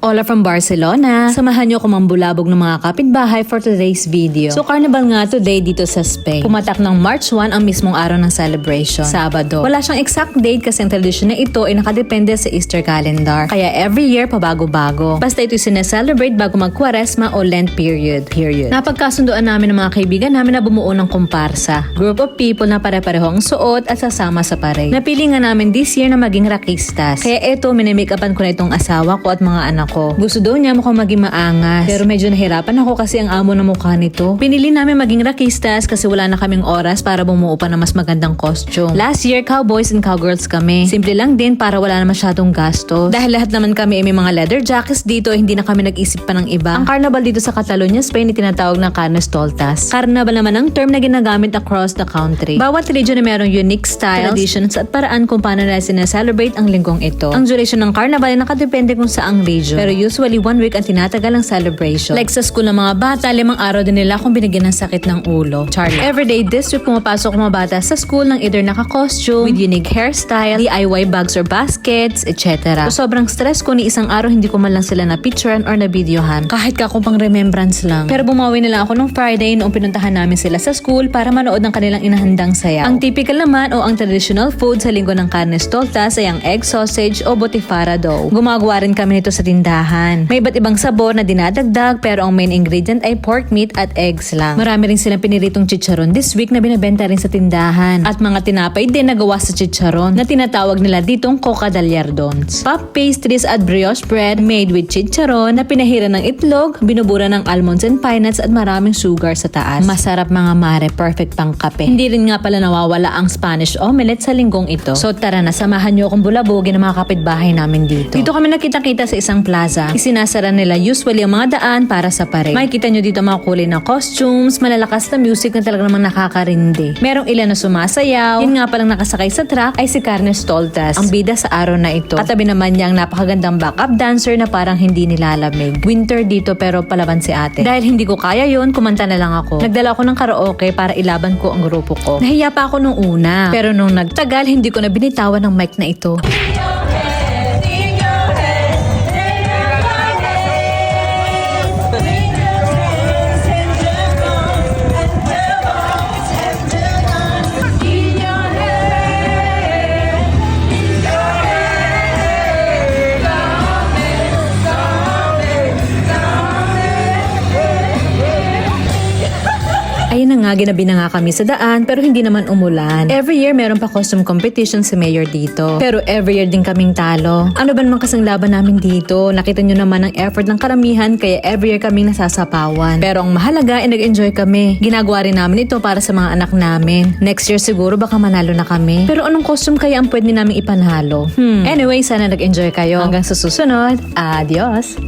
Ola from Barcelona. Samahan niyo ako mambulabog ng mga kapitbahay for today's video. So carnival nga today dito sa Spain. Pumatak ng March 1 ang mismong araw ng celebration, Sabado. Wala siyang exact date kasi ang tradisyon na ito ay nakadepende sa Easter calendar. Kaya every year pabago-bago. Basta ito sineselebrate bago mag-Quaresma o Lent period. period. Napagkasunduan namin ng mga kaibigan namin na bumuo ng komparsa. Group of people na pare-pareho ang suot at sasama sa parade. Napili nga namin this year na maging rakistas. Kaya ito, minimake-upan ko na itong asawa ko at mga anak ko. Gusto daw niya mukhang maging maangas. Pero medyo nahirapan ako kasi ang amo ng mukha nito. Pinili namin maging rakistas kasi wala na kaming oras para bumuo pa ng mas magandang costume. Last year, cowboys and cowgirls kami. Simple lang din para wala na masyadong gasto. Dahil lahat naman kami ay may mga leather jackets dito, hindi na kami nag-isip pa ng iba. Ang carnival dito sa Catalonia, Spain, tinatawag na Carnes Toltas. Carnival naman ang term na ginagamit across the country. Bawat region ay merong unique style, traditions at paraan kung paano nila sinaselebrate ang linggong ito. Ang duration ng carnival ay nakadepende kung saang region. Pero usually one week ang tinatagal ang celebration. Like sa school ng mga bata, limang araw din nila kung binigyan ng sakit ng ulo. Charlie. Everyday this week pumapasok mga bata sa school ng either naka-costume, with unique hairstyle, DIY bags or baskets, etc. So sobrang stress ko ni isang araw hindi ko man lang sila na picturean or na videohan. Kahit ka kung pang remembrance lang. Pero bumawi na lang ako nung Friday noong pinuntahan namin sila sa school para manood ng kanilang inahandang sayaw. Ang typical naman o ang traditional food sa linggo ng carnes toltas ay ang egg sausage o botifara dough. Gumagawa rin kami nito sa tindahan. May iba't ibang sabor na dinadagdag pero ang main ingredient ay pork meat at eggs lang. Marami rin silang piniritong chicharon this week na binebenta rin sa tindahan. At mga tinapay din na gawa sa chicharon na tinatawag nila ditong coca del Yardons. Puff pastries at brioche bread made with chicharon na pinahira ng itlog, binubura ng almonds and pine at maraming sugar sa taas. Masarap mga mare, perfect pang kape. Hindi rin nga pala nawawala ang Spanish omelette sa linggong ito. So tara na, samahan niyo akong bulabogin ng mga kapitbahay namin dito. Dito kami nakita-kita sa isang plaza. Isinasara nila usually ang mga daan para sa parade. Makikita niyo dito mga kulay na costumes, malalakas na music na talaga namang nakakarindi. Merong ilan na sumasayaw. Yun nga palang nakasakay sa truck ay si Carnes Toltas, ang bida sa araw na ito. Katabi naman niya ang napakagandang backup dancer na parang hindi nilalamig. Winter dito pero palaban si ate. Dahil hindi ko kaya yon kumanta na lang ako. Nagdala ako ng karaoke para ilaban ko ang grupo ko. Nahiya pa ako nung una. Pero nung nagtagal, hindi ko na binitawan ng mic na ito. Nga, ginabi na nga kami sa daan pero hindi naman umulan. Every year meron pa costume competition si Mayor dito. Pero every year din kaming talo. Ano ba naman kasing laban namin dito? Nakita nyo naman ang effort ng karamihan kaya every year kaming nasasapawan. Pero ang mahalaga ay nag-enjoy kami. Ginagawa rin namin ito para sa mga anak namin. Next year siguro baka manalo na kami. Pero anong costume kaya ang pwede namin ipanalo? Hmm. Anyway, sana nag-enjoy kayo. Hanggang sa susunod, adios!